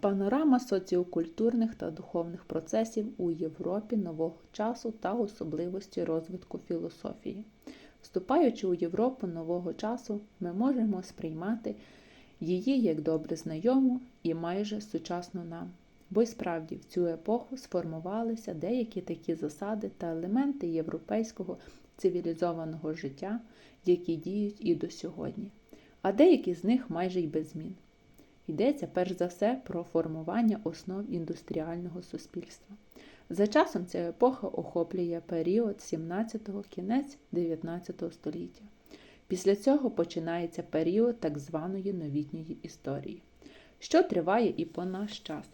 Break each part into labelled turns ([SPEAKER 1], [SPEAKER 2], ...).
[SPEAKER 1] Панорама соціокультурних та духовних процесів у Європі нового часу та особливості розвитку філософії. Вступаючи у Європу нового часу, ми можемо сприймати її як добре знайому і майже сучасну нам. Бо й справді в цю епоху сформувалися деякі такі засади та елементи європейського цивілізованого життя, які діють і до сьогодні, а деякі з них майже й без змін. Йдеться перш за все про формування основ індустріального суспільства. За часом ця епоха охоплює період 17-го кінець 19 століття. Після цього починається період так званої новітньої історії, що триває і по наш час.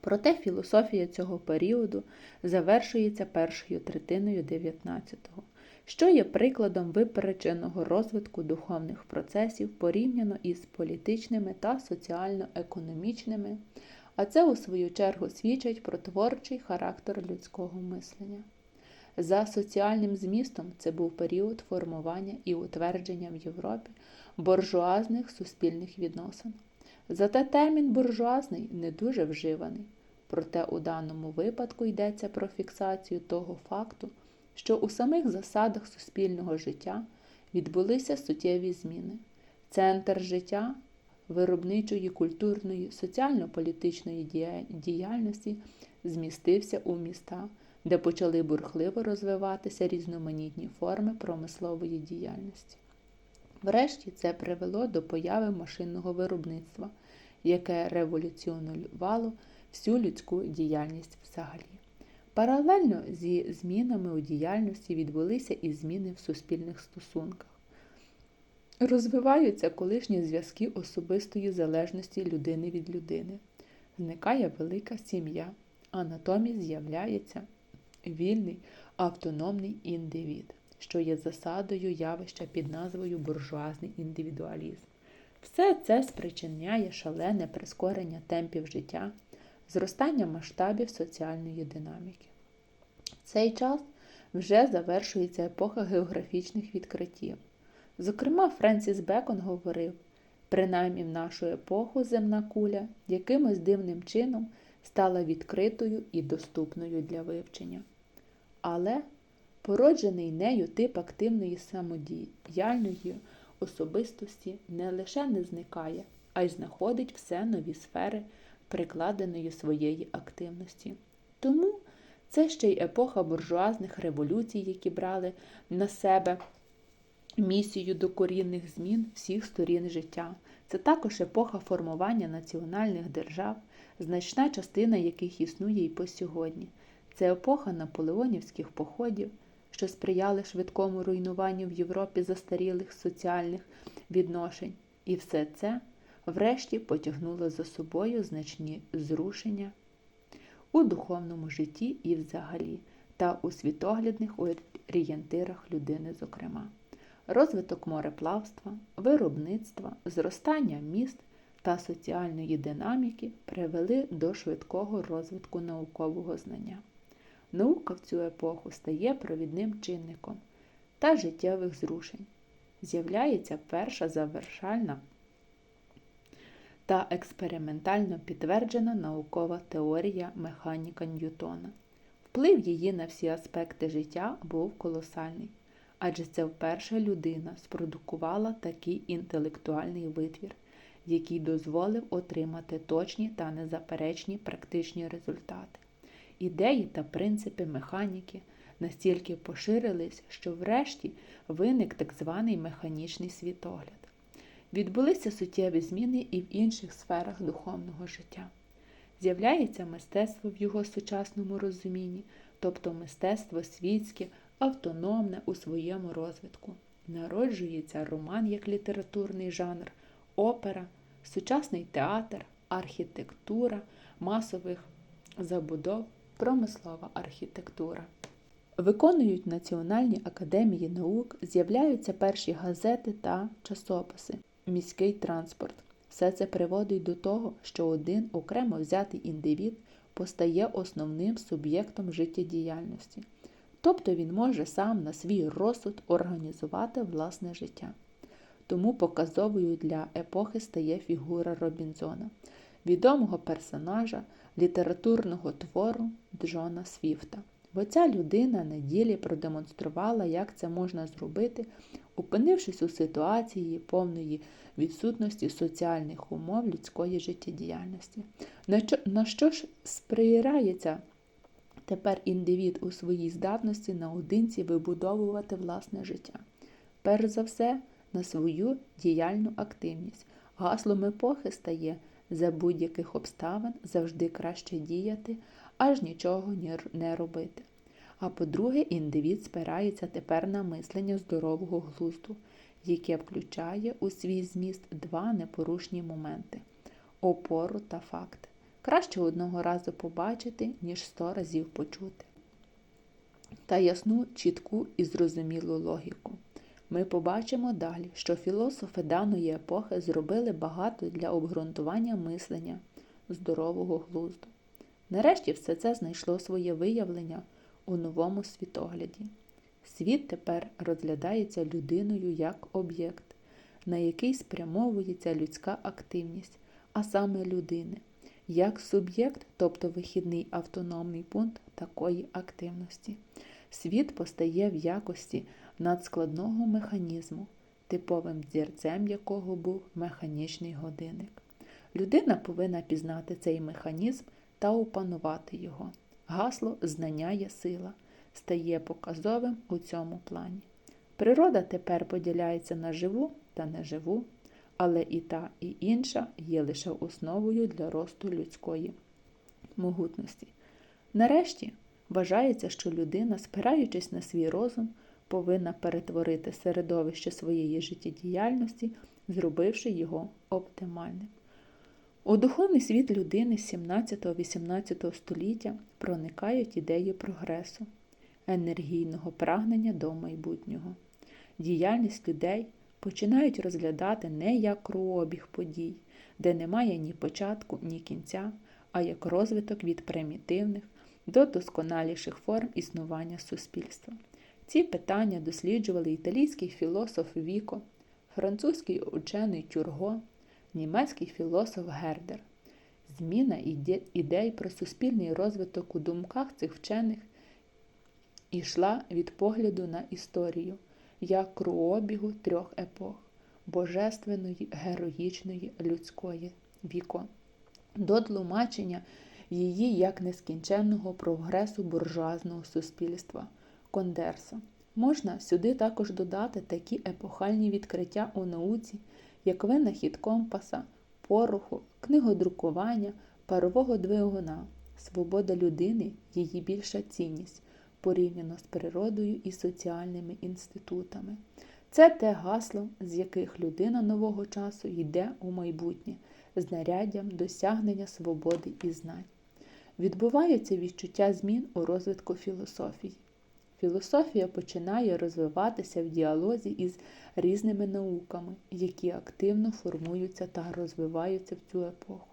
[SPEAKER 1] Проте філософія цього періоду завершується першою третиною 19-го, що є прикладом випередженого розвитку духовних процесів порівняно із політичними та соціально-економічними, а це у свою чергу свідчить про творчий характер людського мислення. За соціальним змістом це був період формування і утвердження в Європі буржуазних суспільних відносин. Зате термін буржуазний не дуже вживаний, проте у даному випадку йдеться про фіксацію того факту, що у самих засадах суспільного життя відбулися суттєві зміни. Центр життя виробничої, культурної, соціально-політичної діяльності змістився у міста, де почали бурхливо розвиватися різноманітні форми промислової діяльності. Врешті це привело до появи машинного виробництва, яке революціонувало всю людську діяльність взагалі. Паралельно зі змінами у діяльності відбулися і зміни в суспільних стосунках. Розвиваються колишні зв'язки особистої залежності людини від людини. Зникає велика сім'я, а натомість з'являється вільний автономний індивід, що є засадою явища під назвою буржуазний індивідуалізм. Все це спричиняє шалене прискорення темпів життя, зростання масштабів соціальної динаміки. В цей час вже завершується епоха географічних відкриттів. Зокрема, Френсіс Бекон говорив, принаймні в нашу епоху земна куля якимось дивним чином стала відкритою і доступною для вивчення. Але породжений нею тип активної самодіяльної особистості не лише не зникає, а й знаходить все нові сфери прикладеної своєї активності. Тому це ще й епоха буржуазних революцій, які брали на себе місію докорінних змін всіх сторін життя. Це також епоха формування національних держав, значна частина яких існує і по сьогодні. Це епоха наполеонівських походів, що сприяли швидкому руйнуванню в Європі застарілих соціальних відношень. І все це, врешті, потягнуло за собою значні зрушення у духовному житті і взагалі, та у світоглядних орієнтирах людини, зокрема. Розвиток мореплавства, виробництва, зростання міст та соціальної динаміки привели до швидкого розвитку наукового знання. Наука в цю епоху стає провідним чинником та життєвих зрушень. З'являється перша завершальна та експериментально підтверджена наукова теорія механіка Ньютона. Вплив її на всі аспекти життя був колосальний, адже це вперше людина спродукувала такий інтелектуальний витвір, який дозволив отримати точні та незаперечні практичні результати. Ідеї та принципи механіки настільки поширились, що врешті виник так званий механічний світогляд. Відбулися суттєві зміни і в інших сферах духовного життя. З'являється мистецтво в його сучасному розумінні, тобто мистецтво світське, автономне у своєму розвитку. Народжується роман як літературний жанр, опера, сучасний театр, архітектура масових забудов, промислова архітектура. Виконують Національні академії наук, з'являються перші газети та часописи, міський транспорт. Все це приводить до того, що один окремо взятий індивід постає основним суб'єктом життєдіяльності, тобто він може сам на свій розсуд організувати власне життя. Тому показовою для епохи стає фігура Робінзона. відомого персонажа літературного твору Джона Свіфта. Бо ця людина на ділі продемонструвала, як це можна зробити, опинившись у ситуації повної відсутності соціальних умов людської життєдіяльності. На що, ж сприяється тепер індивід у своїй здатності наодинці вибудовувати власне життя? Перш за все, на свою діяльну активність. Гаслом епохи стає за будь-яких обставин завжди краще діяти, аж нічого не робити. А по-друге, індивід спирається тепер на мислення здорового глузду, яке включає у свій зміст два непорушні моменти опору та факт. Краще одного разу побачити, ніж сто разів почути. Та ясну, чітку і зрозумілу логіку. Ми побачимо далі, що філософи даної епохи зробили багато для обґрунтування мислення здорового глузду. Нарешті все це знайшло своє виявлення у новому світогляді. Світ тепер розглядається людиною як об'єкт, на який спрямовується людська активність, а саме людини, як суб'єкт, тобто вихідний автономний пункт такої активності. Світ постає в якості надскладного механізму, типовим дзірцем якого був механічний годинник. Людина повинна пізнати цей механізм та опанувати його. Гасло знання є сила стає показовим у цьому плані. Природа тепер поділяється на живу та неживу, але і та, і інша є лише основою для росту людської могутності. Нарешті вважається, що людина, спираючись на свій розум, повинна перетворити середовище своєї життєдіяльності, зробивши його оптимальним. У духовний світ людини 17-18 століття проникають ідеї прогресу, енергійного прагнення до майбутнього. Діяльність людей починають розглядати не як круобіг подій, де немає ні початку, ні кінця, а як розвиток від примітивних до досконаліших форм існування суспільства. Ці питання досліджували італійський філософ Віко, французький учений Тюрго, німецький філософ Гердер. Зміна ідей про суспільний розвиток у думках цих вчених ішла від погляду на історію як круобігу трьох епох божественної, героїчної, людської віко, до тлумачення її як нескінченного прогресу буржуазного суспільства Кондерса. Можна сюди також додати такі епохальні відкриття у науці, як винахід компаса, пороху, книгодрукування, парового двигуна, свобода людини, її більша цінність, порівняно з природою і соціальними інститутами. Це те гасло, з яких людина нового часу йде у майбутнє, знаряддям досягнення свободи і знань. Відбуваються відчуття змін у розвитку філософії. Філософія починає розвиватися в діалозі із різними науками, які активно формуються та розвиваються в цю епоху.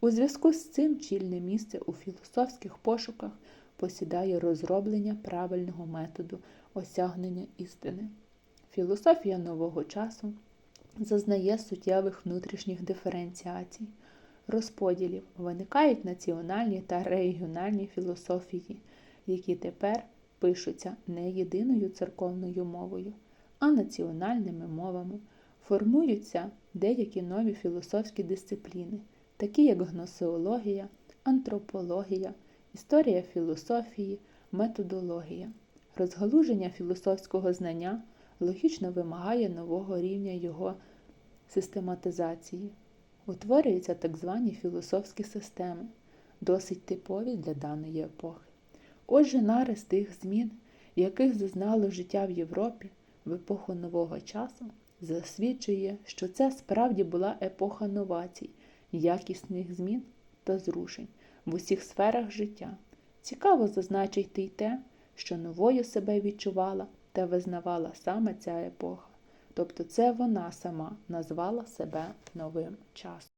[SPEAKER 1] У зв'язку з цим чільне місце у філософських пошуках посідає розроблення правильного методу осягнення істини. Філософія нового часу зазнає суттєвих внутрішніх диференціацій, розподілів, виникають національні та регіональні філософії, які тепер пишуться не єдиною церковною мовою, а національними мовами, формуються деякі нові філософські дисципліни, такі як гносеологія, антропологія, історія філософії, методологія. Розгалуження філософського знання логічно вимагає нового рівня його систематизації. Утворюються так звані філософські системи, досить типові для даної епохи. Отже, нарис тих змін, яких зазнало життя в Європі в епоху нового часу, засвідчує, що це справді була епоха новацій, якісних змін та зрушень в усіх сферах життя. Цікаво зазначити й те, що новою себе відчувала та визнавала саме ця епоха. Тобто це вона сама назвала себе новим часом.